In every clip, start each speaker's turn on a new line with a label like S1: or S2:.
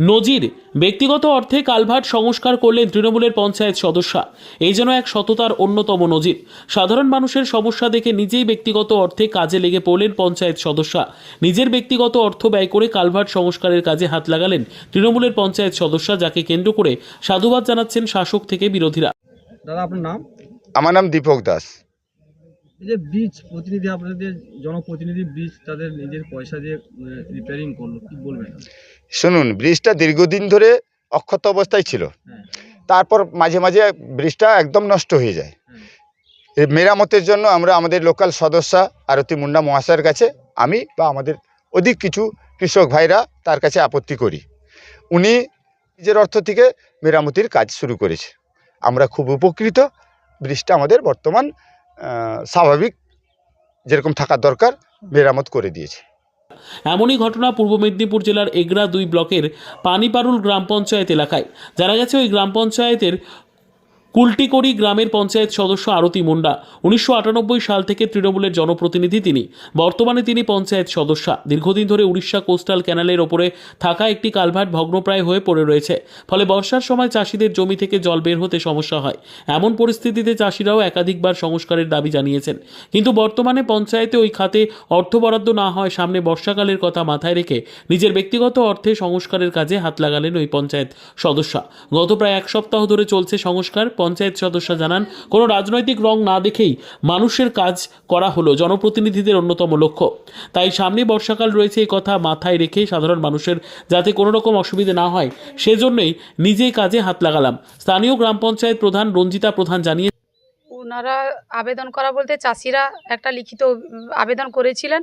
S1: নজির ব্যক্তিগত অর্থে কালভার্ট সংস্কার করলেন তৃণমূলের পঞ্চায়েত সদস্যা। এই যেন এক সততার অন্যতম নজির। সাধারণ মানুষের সমস্যা দেখে নিজেই ব্যক্তিগত অর্থে কাজে লেগে পড়লেন পঞ্চায়েত সদস্যা। নিজের ব্যক্তিগত অর্থ ব্যয় করে কালভার্ট সংস্কারের কাজে হাত লাগালেন তৃণমূলের পঞ্চায়েত সদস্যা যাকে কেন্দ্র করে সাধুবাদ জানাচ্ছেন শাসক থেকে বিরোধীরা।
S2: দাদা আপনার নাম?
S3: আমার নাম দীপক দাস।
S2: এই যে ব্রিজ প্রতিনিধি আপনাদের জনপ্রতিনিধি ব্রিজ তাদের নিজের পয়সা দিয়ে রিপেয়ারিং করল কি বলবেন?
S3: শুনুন ব্রিজটা দীর্ঘদিন ধরে অক্ষত অবস্থায় ছিল।
S2: হ্যাঁ।
S3: তারপর মাঝে মাঝে ব্রিজটা একদম নষ্ট হয়ে যায়।
S2: হ্যাঁ।
S3: এই মেরামতের জন্য আমরা আমাদের লোকাল সদস্যা আরতি মুন্ডা মহাশয়ের কাছে আমি বা আমাদের অধিক কিছু কৃষক ভাইরা তার কাছে আপত্তি করি। উনি নিজের অর্থ থেকে মেরামতির কাজ শুরু করেছে। আমরা খুব উপকৃত। ব্রিজটা আমাদের বর্তমান স্বাভাবিক যেরকম থাকার দরকার, মেরামত করে দিয়েছে।
S1: এমনই ঘটনা পূর্ব মেদিনীপুর জেলার এগরা দুই ব্লকের পানিপারুল গ্রাম পঞ্চায়েত এলাকায়। জানা গেছে, ওই গ্রাম পঞ্চায়েতের কুলটিকড়ি গ্রামের পঞ্চায়েত সদস্য আরতি মুন্ডা, উনিশশো আটানব্বই সাল থেকে তৃণমূলের জনপ্রতিনিধি তিনি। বর্তমানে তিনি পঞ্চায়েত সদস্যা। দীর্ঘদিন ধরে উড়িষ্যা কোস্টাল ক্যানালের ওপরে থাকা একটি কালভার্ট ভগ্নপ্রায় হয়ে পড়ে রয়েছে। ফলে বর্ষার সময় চাষিদের জমি থেকে জল বের হতে সমস্যা হয়। এমন পরিস্থিতিতে চাষিরাও একাধিকবার সংস্কারের দাবি জানিয়েছেন। কিন্তু বর্তমানে পঞ্চায়েতে ওই খাতে অর্থ বরাদ্দ না হয় সামনে বর্ষাকালের কথা মাথায় রেখে নিজের ব্যক্তিগত অর্থে সংস্কারের কাজে হাত লাগালেন ওই পঞ্চায়েত সদস্যা। গত প্রায় এক সপ্তাহ ধরে চলছে সংস্কার পঞ্চায়েত সদস্য জানান, কোনো রাজনৈতিক রং না দেখেই মানুষের কাজ করা হলো জনপ্রতিনিধিদের অন্যতম লক্ষ্য। তাই সামনে বর্ষাকাল রয়েছে এই কথা মাথায় রেখে সাধারণ মানুষের যাতে কোনো রকম অসুবিধে না হয়, সেজন্যই নিজেই কাজে হাত লাগালাম। স্থানীয় গ্রাম পঞ্চায়েত প্রধান রঞ্জিতা প্রধান জানিয়ে
S4: ওনারা আবেদন করা বলতে চাষিরা একটা লিখিত আবেদন করেছিলেন,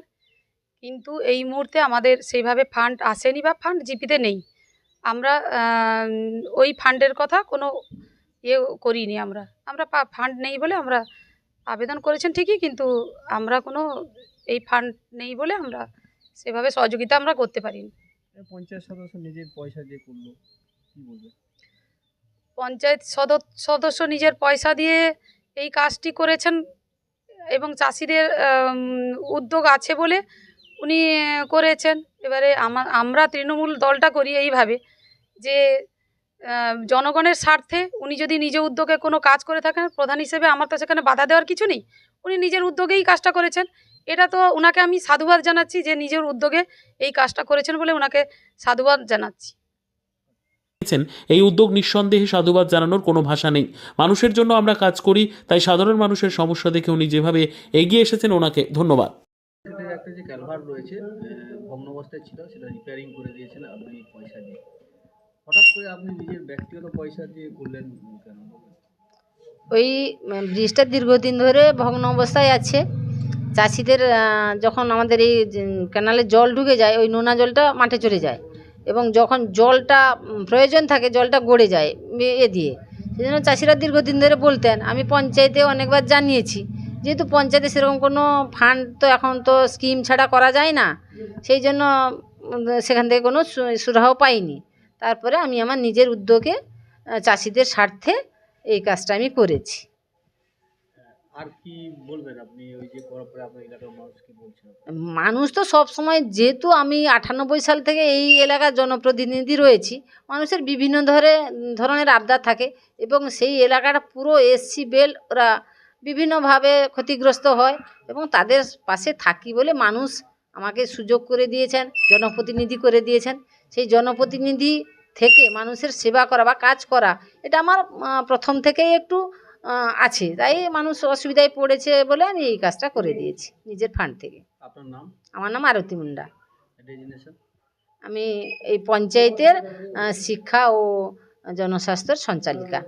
S4: কিন্তু এই মুহূর্তে আমাদের সেইভাবে ফান্ড আসেনি বা ফান্ড জিপিতে নেই। আমরা ওই ফান্ডের কথা কোনো ইয়ে করিনি আমরা। আমরা ফান্ড নেই বলে আমরা আবেদন করেছেন ঠিকই কিন্তু আমরা কোনো এই ফান্ড নেই বলে আমরা সেভাবে সহযোগিতা আমরা করতে পারিনি।
S2: পঞ্চায়েত সদস্য নিজের পয়সা দিয়ে করল কি বলবেন
S4: পঞ্চায়েত সদস্য নিজের পয়সা দিয়ে এই কাজটি করেছেন এবং চাষিদের উদ্যোগ আছে বলে উনি করেছেন। এবারে আমরা তৃণমূল দলটা করি এইভাবে যে জনগণের স্বার্থে উনি যদি নিজ উদ্যোগে কোনো কাজ করে থাকেন প্রধান হিসেবে আমার তো সেখানে বাধা দেওয়ার কিছু নেই। উনি নিজের উদ্যোগেই কাজটা করেছেন। এটা তো ওনাকে আমি সাধুবাদ জানাচ্ছি যে নিজের উদ্যোগে এই কাজটা করেছেন বলে ওনাকে সাধুবাদ জানাচ্ছি।
S1: এই উদ্যোগ নিঃসন্দেহে সাধুবাদ জানানোর কোনো ভাষা নেই। মানুষের জন্য আমরা কাজ করি তাই সাধারণ মানুষের সমস্যা দেখে উনি যেভাবে এগিয়ে এসেছেন ওনাকে ধন্যবাদ।
S2: একটা যে ক্যালভার রয়েছে ভগ্ন অবস্থায় ছিল সেটা রিপেয়ারিং করে দিয়েছেন আপনি পয়সা দিয়ে। হঠাৎ করে আপনি নিজের ব্যক্তিগত পয়সা দিয়ে করলেন কেন?
S5: ওই ব্রিজটা দীর্ঘদিন ধরে ভগ্ন অবস্থায় আছে। চাষিদের যখন আমাদের এই ক্যানালে জল ঢুকে যায়, ওই নোনা জলটা মাঠে চলে যায় এবং যখন জলটা প্রয়োজন থাকে, জলটা গড়ে যায় এ- দিয়ে। সেই জন্য চাষিরা দীর্ঘদিন ধরে বলতেন, আমি পঞ্চায়েতে অনেকবার জানিয়েছি, যেহেতু পঞ্চায়েতে সেরকম কোনো ফান্ড তো এখন তো স্কিম ছাড়া করা যায় না, সেই জন্য সেখান থেকে কোনো সু- সুরাহ পাইনি। তারপরে আমি আমার নিজের উদ্যোগে চাষিদের স্বার্থে এই কাজটা আমি করেছি।
S2: আর কি বলবেন আপনি? ওই যে পরে আপনার এলাকার মানুষ কি বলছেন
S5: মানুষ তো সব সময় যেহেতু আমি আটানব্বই সাল থেকে এই এলাকার জনপ্রতিনিধি রয়েছি মানুষের বিভিন্ন ধরে ধরনের আবদার থাকে এবং সেই এলাকাটা পুরো এসসি বেল ওরা বিভিন্নভাবে ক্ষতিগ্রস্ত হয় এবং তাদের পাশে থাকি বলে মানুষ আমাকে সুযোগ করে দিয়েছেন জনপ্রতিনিধি করে দিয়েছেন। সেই জনপ্রতিনিধি থেকে মানুষের সেবা করা বা কাজ করা এটা আমার প্রথম থেকেই একটু আছে। তাই মানুষ অসুবিধায় পড়েছে বলে আমি এই কাজটা করে দিয়েছি নিজের ফান্ড থেকে।
S2: আপনার নাম?
S5: আমার নাম আরতি মুন্ডা। আমি এই পঞ্চায়েতের শিক্ষা ও জনস্বাস্থ্যের সঞ্চালিকা।